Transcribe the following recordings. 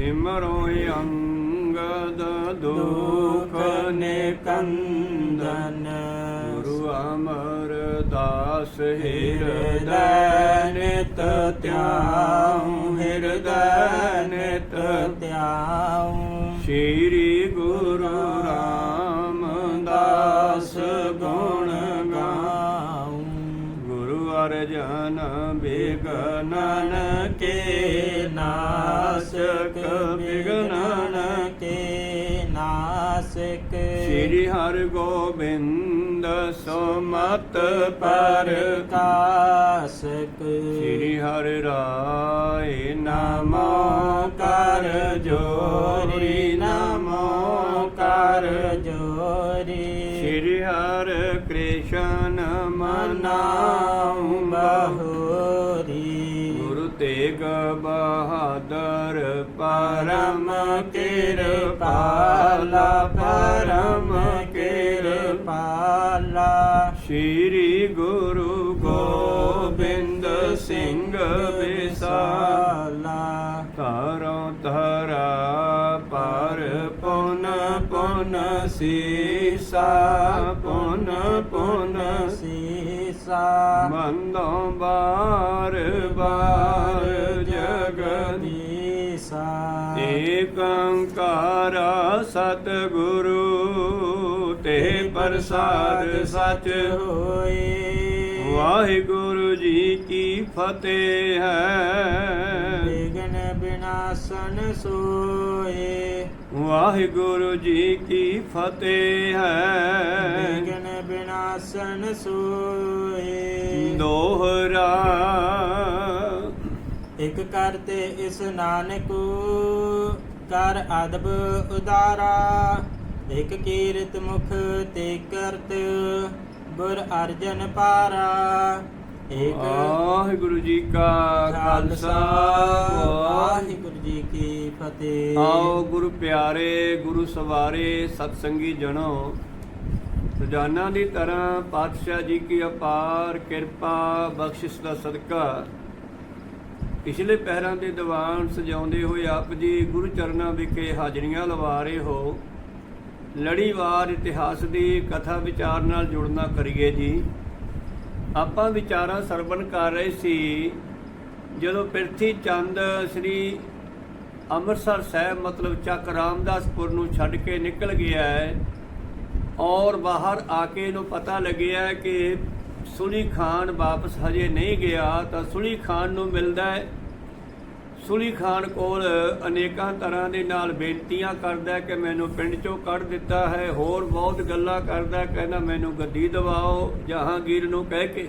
ਸਿਮਰੋ ਅੰਗਦ ਦੁਖ ਦੁਖ ਨਿਕੰਦਨ ਨਿਕੰਦਨ ਗੁਰੂ ਅਮਰਦਾਸ ਹਿਰਦੈ ਨਿਤ ਧਿਆਉ ਹਿਰਦੈ ਨਿਤ ਧਿਆਉ ਸ਼੍ਰੀ ਗੁਰੂ ਰਾਮਦਾਸ ਗੁਣ ਗੁਰੂ ਅਰਜਨ ਬਿਗਨਨ ਕੇ ਨਾਸਕ ਬਿਗਨਨ ਕੇ ਨਾਸਕ। ਸ੍ਰੀ ਹਰਿ ਗੋਬਿੰਦ ਸੁਮਤ ਪਰ ਕਾਸਕ ਸ੍ਰੀ ਹਰਿ ਰਾਏ ਨਮੋ ਕਰ ਜੋਰੀ ਨਮੋ ਕਰ ਜੋਰੀ। ਸ੍ਰੀ ਹਰਿ ਨਾਮ ਬਹੁਰੀ। ਗੁਰੂ ਤੇਗ ਬਹਾਦਰ ਪਰਮ ਕਿਰਪਾਲਾ ਪਰਮ ਕਿਰਪਾਲਾ। ਸ੍ਰੀ ਗੁਰੂ ਗੋਬਿੰਦ ਸਿੰਘ ਵਿਸਾਲਾ। ਧਰੋ ਧਰਾ ਪਰ ਪੁਨ ਪੁਨ ਸੀਸਾ, ਪੁਨ ਪੁਨ ਸੀਸਾ ਮੰਦੋਂ ਬਾਰ ਸਤਿਗੁਰੂ ਤੇ ਪ੍ਰਸਾਦ ਸਚ ਹੋਏ। ਵਾਹਿਗੁਰੂ ਜੀ ਕੀ ਫਤਿਹ ਹੈ। ਵਿਗਨ ਬਿਨਾਸਨ ਸੋਏ। ਵਾਹਿਗੁਰੂ ਜੀ ਕੀ ਫਤਿਹ ਹੈ। ਵਿਗਨ ਬਿਨਾਸਨ ਸੋਏ। ਦੋਹਰਾ ਇਕ ਕਰਤੇ ਇਸ ਨਾਨਕ ਕਰ ਅਦਬ ਉਦਾਰਾ। ਇਕ ਕੀਰਤ ਮੁਖ ਤੇ ਕਰਤ ਗੁਰ ਅਰਜਨ ਪਾਰਾ। ਇਕ ਵਾਹਿਗੁਰੂ ਜੀ ਕਾ ਖਾਲਸਾ। ਵਾਹਿਗੁਰੂ ਜੀ ਕੀ ਫਤਿਹ। ਆਓ ਗੁਰੂ ਪਿਆਰੇ ਗੁਰੂ ਸਵਾਰੇ ਸਤਸੰਗੀ ਜਣੋ। ਰੋਜ਼ਾਨਾ ਦੀ ਤਰ੍ਹਾਂ ਪਾਤਸ਼ਾਹ ਜੀ ਕੀ ਅਪਾਰ ਕਿਰਪਾ ਬਖਸ਼ਿਸ਼ ਦਾ ਸਦਕਾ। ਪਿਛਲੇ ਪਹਿਰਾਂ ਦੇ ਦੀਵਾਨ ਸਜਾਉਂਦੇ ਹੋਏ ਆਪ ਜੀ ਗੁਰੂ ਚਰਨਾਂ ਵਿਖੇ ਹਾਜ਼ਰੀਆਂ ਲਵਾ ਰਹੇ ਹੋ। ਲੜੀਵਾਰ ਇਤਿਹਾਸ ਦੀ ਕਥਾ ਵਿਚਾਰ ਨਾਲ ਜੁੜਨਾ ਕਰੀਏ ਜੀ। ਆਪਾਂ ਵਿਚਾਰਾਂ ਸਰਵਣ ਕਰ ਰਹੇ ਸੀ, ਜਦੋਂ ਪਿਰਥੀ ਚੰਦ ਸ੍ਰੀ ਅੰਮ੍ਰਿਤਸਰ ਸਾਹਿਬ ਮਤਲਬ ਚੱਕ ਰਾਮਦਾਸਪੁਰ ਨੂੰ ਛੱਡ ਕੇ ਨਿਕਲ ਗਿਆ ਹੈ ਔਰ ਬਾਹਰ ਆ ਕੇ ਇਹਨੂੰ ਪਤਾ ਲੱਗਿਆ ਕਿ ਸੁਲੀ ਖਾਨ ਵਾਪਸ ਹਜੇ ਨਹੀਂ ਗਿਆ, ਤਾਂ ਸੁਲੀ ਖਾਨ ਨੂੰ ਮਿਲਦਾ ਹੈ। ਸੁਲੀ ਖਾਨ ਕੋਲ ਅਨੇਕਾਂ ਤਰ੍ਹਾਂ ਦੇ ਨਾਲ ਬੇਨਤੀਆਂ ਕਰਦਾ ਕਿ ਮੈਨੂੰ ਪਿੰਡ ਚੋਂ ਕੱਢ ਦਿੱਤਾ ਹੈ, ਹੋਰ ਬਹੁਤ ਗੱਲਾਂ ਕਰਦਾ ਕਹਿੰਦਾ ਮੈਨੂੰ ਗੱਦੀ ਦਿਵਾਓ, ਜਹਾਂਗੀਰ ਨੂੰ ਕਹਿ ਕੇ।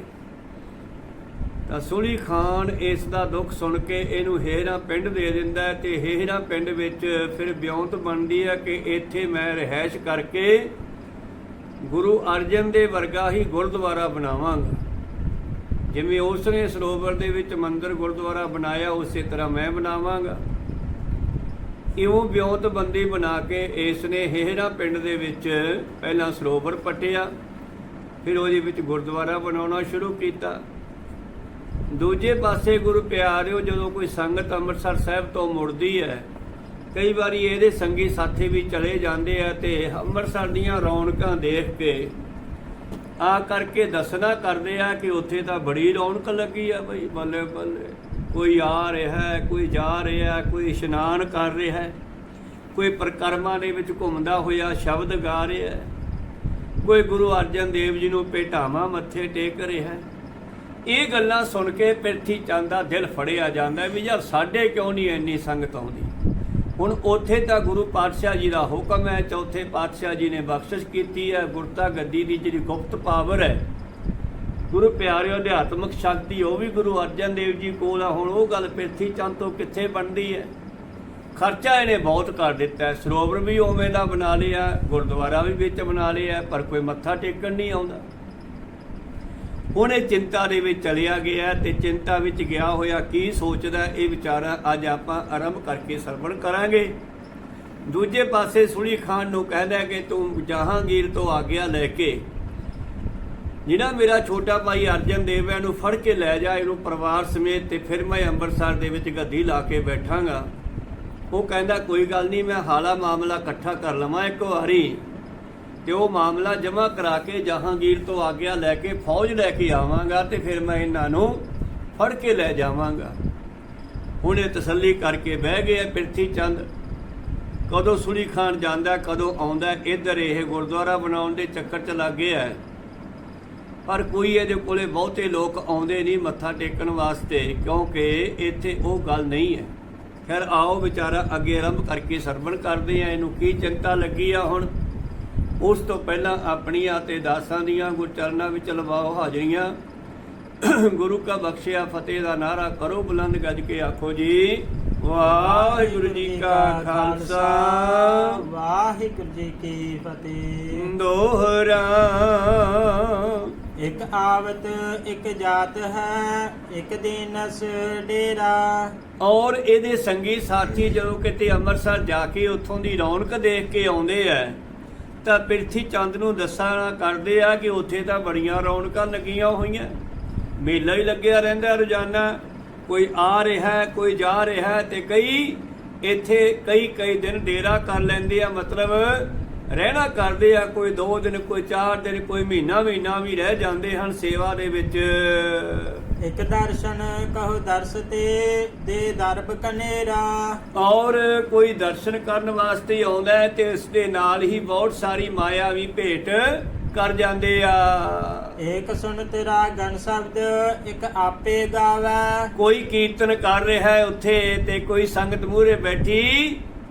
ਤਾਂ ਸੁਲੀ ਖਾਨ ਇਸ ਦਾ ਦੁੱਖ ਸੁਣ ਕੇ ਇਹਨੂੰ ਹੇਰਾ ਪਿੰਡ ਦੇ ਦਿੰਦਾ ਹੈ ਤੇ ਹੇਰਾ ਪਿੰਡ ਵਿੱਚ ਫਿਰ ਬਿਉਂਤ ਬਣਦੀ ਹੈ ਕਿ ਇੱਥੇ ਮੈਂ ਰਹਿائش ਕਰਕੇ ਗੁਰੂ ਅਰਜਨ ਦੇ ਵਰਗਾ ਹੀ ਗੁਰਦੁਆਰਾ ਬਣਾਵਾਂਗਾ। ਜਿਵੇਂ ਉਸ ਨੇ ਸਰੋਵਰ ਦੇ ਵਿੱਚ ਮੰਦਿਰ ਗੁਰਦੁਆਰਾ ਬਣਾਇਆ, ਉਸੇ ਤਰ੍ਹਾਂ ਮੈਂ ਬਣਾਵਾਂਗਾ। ਇਉਂ ਬਿਉਂਤ ਬੰਦੀ ਬਣਾ ਕੇ ਇਸ ਨੇ ਹੇਹਰਾ ਪਿੰਡ ਦੇ ਵਿੱਚ ਪਹਿਲਾਂ ਸਰੋਵਰ ਪਟਿਆ, ਫਿਰ ਉਹਦੇ ਵਿੱਚ ਗੁਰਦੁਆਰਾ ਬਣਾਉਣਾ ਸ਼ੁਰੂ ਕੀਤਾ। ਦੂਜੇ ਪਾਸੇ ਗੁਰੂ ਪਿਆਰਿਓ, ਜਦੋਂ ਕੋਈ ਸੰਗਤ ਅੰਮ੍ਰਿਤਸਰ ਸਾਹਿਬ ਤੋਂ ਮੁੜਦੀ ਹੈ ਕਈ ਵਾਰੀ ਇਹਦੇ ਸੰਗੀ ਸਾਥੀ ਵੀ ਚਲੇ ਜਾਂਦੇ ਆ ਤੇ ਅੰਮ੍ਰਿਤਸਰ ਦੀਆਂ ਰੌਣਕਾਂ ਦੇਖ ਕੇ ਆ ਕਰਕੇ ਦੱਸਣਾ ਕਰਦੇ ਆ ਕਿ ਉੱਥੇ ਤਾਂ ਬੜੀ ਰੌਣਕ ਲੱਗੀ ਆ ਬਈ, ਬੱਲੇ ਬੱਲੇ। ਕੋਈ ਆ ਰਿਹਾ ਕੋਈ ਜਾ ਰਿਹਾ ਕੋਈ ਇਸ਼ਨਾਨ ਕਰ ਰਿਹਾ ਕੋਈ ਪ੍ਰਕਰਮਾਂ ਦੇ ਵਿੱਚ ਘੁੰਮਦਾ ਹੋਇਆ ਸ਼ਬਦ ਗਾ ਰਿਹਾ ਕੋਈ ਗੁਰੂ ਅਰਜਨ ਦੇਵ ਜੀ ਨੂੰ ਭੇਟਾਵਾਂ ਮੱਥੇ ਟੇਕ ਰਿਹਾ ਇਹ ਗੱਲਾਂ ਸੁਣ ਕੇ ਪਿਰਥੀ ਚੰਦ ਦਾ ਦਿਲ ਫੜਿਆ ਜਾਂਦਾ ਵੀ ਯਾਰ ਸਾਡੇ ਕਿਉਂ ਨਹੀਂ ਇੰਨੀ ਸੰਗਤ ਆਉਂਦੀ? ਹੁਣ ਉੱਥੇ ਤਾਂ ਗੁਰੂ ਪਾਤਸ਼ਾਹ ਜੀ ਦਾ ਹੁਕਮ ਹੈ, ਚੌਥੇ ਪਾਤਸ਼ਾਹ ਜੀ ਨੇ ਬਖਸ਼ਿਸ਼ ਕੀਤੀ ਹੈ, ਗੁਰਤਾ ਗੱਦੀ ਦੀ ਜਿਹੜੀ ਗੁਪਤ ਪਾਵਰ ਹੈ, ਗੁਰੂ ਪਿਆਰਿਓ, ਅਧਿਆਤਮਿਕ ਸ਼ਕਤੀ, ਉਹ ਵੀ ਗੁਰੂ ਅਰਜਨ ਦੇਵ ਜੀ ਕੋਲ ਆ, ਹੁਣ ਉਹ ਗੱਲ ਪਿਰਥੀ ਚੰਦ ਤੋਂ ਕਿੱਥੇ ਬਣਦੀ ਹੈ? ਖਰਚਾ ਇਹਨੇ ਬਹੁਤ ਕਰ ਦਿੱਤਾ ਸਰੋਵਰ ਵੀ ਉਵੇਂ ਦਾ ਬਣਾ ਲਿਆ, ਗੁਰਦੁਆਰਾ ਵੀ ਵਿੱਚ ਬਣਾ ਲਿਆ, ਪਰ ਕੋਈ ਮੱਥਾ ਟੇਕਣ ਨਹੀਂ ਆਉਂਦਾ। ਹੁਣ ਇਹ ਚਿੰਤਾ ਦੇ ਵਿੱਚ ਚਲਿਆ ਗਿਆ ਤੇ ਚਿੰਤਾ ਵਿੱਚ ਗਿਆ ਹੋਇਆ ਕੀ ਸੋਚਦਾ ਇਹ ਵਿਚਾਰਾ ਅੱਜ ਆਪਾਂ ਆਰੰਭ ਕਰਕੇ ਸਰਵਣ ਕਰਾਂਗੇ। ਦੂਜੇ ਪਾਸੇ ਸੁਲੀ ਖਾਨ ਨੂੰ ਕਹਿੰਦਾ ਕਿ ਤੂੰ ਜਹਾਂਗੀਰ ਤੋਂ ਆਗਿਆ ਲੈ ਕੇ। ਜਿਹੜਾ ਮੇਰਾ ਛੋਟਾ ਭਾਈ ਅਰਜਨ ਦੇਵ ਹੈ, ਇਹਨੂੰ ਫੜ ਕੇ ਲੈ ਜਾ, ਇਹਨੂੰ ਪਰਿਵਾਰ ਸਮੇਤ ਤੇ ਫਿਰ ਮੈਂ ਅੰਮ੍ਰਿਤਸਰ ਦੇ ਵਿੱਚ ਗੱਦੀ ਲਾ ਕੇ ਬੈਠਾਂਗਾ। ਉਹ ਕਹਿੰਦਾ, ਕੋਈ ਗੱਲ ਨਹੀਂ, ਮੈਂ ਹਾਲਾ ਮਾਮਲਾ ਇਕੱਠਾ ਕਰ ਲਵਾਂ ਇੱਕ ਵਾਰੀ। ਤੇ ਉਹ ਮਾਮਲਾ ਜਮ੍ਹਾਂ ਕਰਾ ਕੇ ਜਹਾਂਗੀਰ ਤੋਂ ਆਗਿਆ ਲੈ ਕੇ ਫੌਜ ਲੈ ਕੇ ਆਵਾਂਗਾ ਤੇ ਫਿਰ ਮੈਂ ਇਹਨਾਂ ਨੂੰ ਫੜ ਕੇ ਲੈ ਜਾਵਾਂਗਾ। ਹੁਣ ਇਹ ਤਸੱਲੀ ਕਰਕੇ ਬਹਿ ਗਏ ਪ੍ਰਿਥੀ ਚੰਦ। ਕਦੋਂ ਸੁਲੀ ਖਾਨ ਜਾਂਦਾ, ਕਦੋਂ ਆਉਂਦਾ, ਇੱਧਰ ਇਹ ਗੁਰਦੁਆਰਾ ਬਣਾਉਣ ਦੇ ਚੱਕਰ ਚ ਲੱਗ ਗਿਆ ਪਰ ਕੋਈ ਇਹਦੇ ਕੋਲੇ ਬਹੁਤੇ ਲੋਕ ਆਉਂਦੇ ਨਹੀਂ ਮੱਥਾ ਟੇਕਣ ਵਾਸਤੇ, ਕਿਉਂਕਿ ਇੱਥੇ ਉਹ ਗੱਲ ਨਹੀਂ ਹੈ। ਖੈਰ ਆਓ ਵਿਚਾਰਾ ਅੱਗੇ ਆਰੰਭ ਕਰਕੇ ਸਰਵਣ ਕਰਦੇ ਆ, ਇਹਨੂੰ ਕੀ ਚਿੰਤਾ ਲੱਗੀ ਆ ਹੁਣ? ਉਸ ਤੋਂ ਪਹਿਲਾਂ ਆਪਣੀਆਂ ਤੇ ਦਾਸਾਂ ਦੀਆਂ ਗੁਰਚਰਨਾਂ ਵਿੱਚ ਲਵਾਓ ਹਾਜ਼ਰੀਆਂ। ਗੁਰੂ ਕਾ ਬਖਸ਼ਿਆ ਫਤਿਹ ਦਾ ਨਾਰਾ ਕਰੋ ਬੁਲੰਦ ਗੱਜ ਕੇ ਆਖੋ ਜੀ ਵਾਹਿਗੁਰੂ ਜੀ ਕਾ ਖਾਲਸਾ। ਵਾਹਿਗੁਰੂ ਜੀ ਕੀ ਫਤਿਹ। ਦੋਹਰਾ। ਇੱਕ ਆਵਤ ਇੱਕ ਜਾਤ ਹੈ ਇੱਕ ਦਿਨਸ ਡੇਰਾ। ਔਰ ਇਹਦੇ ਸੰਗੀ ਸਾਥੀ ਜਦੋਂ ਕਿਤੇ ਅੰਮ੍ਰਿਤਸਰ ਜਾ ਕੇ ਉੱਥੋਂ ਦੀ ਰੌਣਕ ਦੇਖ ਕੇ ਆਉਂਦੇ ਆ ਤਾਂ ਪ੍ਰਿਥੀ ਚੰਦ ਨੂੰ ਦੱਸਣਾ ਕਰਦੇ ਆ ਕਿ ਉੱਥੇ ਤਾਂ ਬੜੀਆਂ ਰੌਣਕਾਂ ਲੱਗੀਆਂ ਹੋਈਆਂ। ਮੇਲਾ ਹੀ ਲੱਗਿਆ ਰਹਿੰਦਾ ਰੋਜ਼ਾਨਾ। ਕੋਈ ਆ ਰਿਹਾ ਕੋਈ ਜਾ ਰਿਹਾ ਹੈ ਤੇ ਕਈ ਇੱਥੇ ਕਈ ਕਈ ਦਿਨ ਡੇਰਾ ਕਰ ਲੈਂਦੇ ਆ। ਮਤਲਬ ਰਹਿਣਾ ਕਰਦੇ ਆ ਕੋਈ 2 ਦਿਨ ਕੋਈ 4 ਦਿਨ ਕੋਈ ਮਹੀਨਾ ਮਹੀਨਾ ਵੀ ਰਹਿ ਜਾਂਦੇ ਹਨ ਸੇਵਾ ਦੇ ਵਿੱਚ। ਇੱਕ ਦਰਸ਼ਨ ਕਹੋ ਦਰਸ ਤੇ ਦੇ ਦਰਬ ਕਨੇਰਾ। ਔਰ ਕੋਈ ਦਰਸ਼ਨ ਕਰਨ ਵਾਸਤੇ ਆਉਂਦਾ ਹੈ ਤੇ ਇਸ ਦੇ ਨਾਲ ਹੀ ਬਹੁਤ ਸਾਰੀ ਮਾਇਆ ਵੀ ਭੇਟ ਕਰ ਜਾਂਦੇ ਆ। ਏਕ ਸੁਣ ਤੇਰਾ ਗਨ ਸ਼ਬਦ ਇੱਕ ਆਪੇ ਗਾਵੇ। ਕੋਈ ਕੀਰਤਨ ਕਰ ਰਿਹਾ ਹੈ ਉੱਥੇ ਤੇ ਕੋਈ ਸੰਗਤ ਮੂਹਰੇ ਬੈਠੀ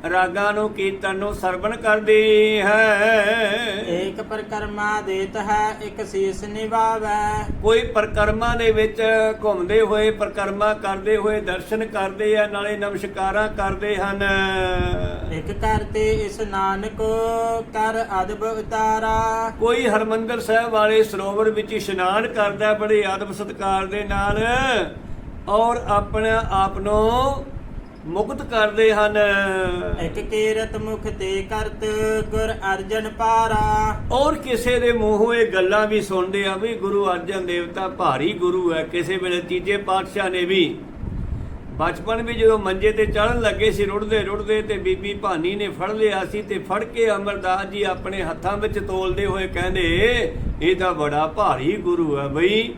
ਰਾਗਾਂ ਨੂੰ ਕੀਰਤਨ ਨੂੰ ਸਰਵਣ ਕਰਦੀ ਹੈ। ਏਕ ਪਰਕਰਮਾ ਦੇਤ ਹੈ ਇੱਕ ਸੀਸ ਨਿਵਾਵੇ ਕੋਈ ਪਰਕਰਮਾ ਦੇ ਵਿੱਚ ਘੁੰਮਦੇ ਹੋਏ ਪਰਕਰਮਾ ਕਰਦੇ ਹੋਏ ਦਰਸ਼ਨ ਕਰਦੇ ਆ ਨਾਲੇ ਨਮਸਕਾਰਾਂ ਕਰਦੇ ਹਨ। ਇੱਕ ਕਰਤੇ ਇਸ ਨਾਨਕ ਕਰ ਅਦਬ ਉਤਾਰਾ। ਕੋਈ ਹਰਮੰਦਰ ਸਾਹਿਬ ਵਾਲੇ ਸਰੋਵਰ ਵਿੱਚ ਇਸ਼ਨਾਨ ਕਰਦਾ ਬੜੇ ਆਦਬ ਸਤਕਾਰ ਦੇ ਨਾਲ ਔਰ ਆਪਣੇ ਆਪ ਨੂੰ ਮੁਕਤ ਕਰਦੇ ਹਨ। ਇੱਕ ਕੀਰਤ ਮੁਖ ਤੇ ਕਰਤ ਗੁਰ ਅਰਜਨ ਪਾਰਾ। ਔਰ ਕਿਸੇ ਦੇ ਮੂੰਹੋਂ ਇਹ ਗੱਲਾਂ ਵੀ ਸੁਣਦੇ ਆ ਵੀ ਗੁਰੂ ਅਰਜਨ ਦੇਵ ਤਾਂ ਭਾਰੀ ਗੁਰੂ ਹੈ। ਕਿਸੇ ਵੇਲੇ ਤੀਜੇ ਪਾਤਸ਼ਾਹ ਨੇ ਵੀ ਬਚਪਨ ਵੀ ਜਦੋਂ ਮੰਜੇ ਤੇ ਚੜਨ ਲੱਗੇ ਸੀ ਰੁੜਦੇ ਰੁੜਦੇ ਤੇ ਬੀਬੀ ਭਾਨੀ ਨੇ ਫੜ ਲਿਆ ਸੀ ਤੇ ਫੜ ਕੇ ਅਮਰਦਾਸ ਜੀ ਆਪਣੇ ਹੱਥਾਂ ਵਿੱਚ ਤੋਲਦੇ ਹੋਏ ਕਹਿੰਦੇ ਇਹ ਤਾਂ ਬੜਾ ਭਾਰੀ ਗੁਰੂ ਹੈ ਬਈ।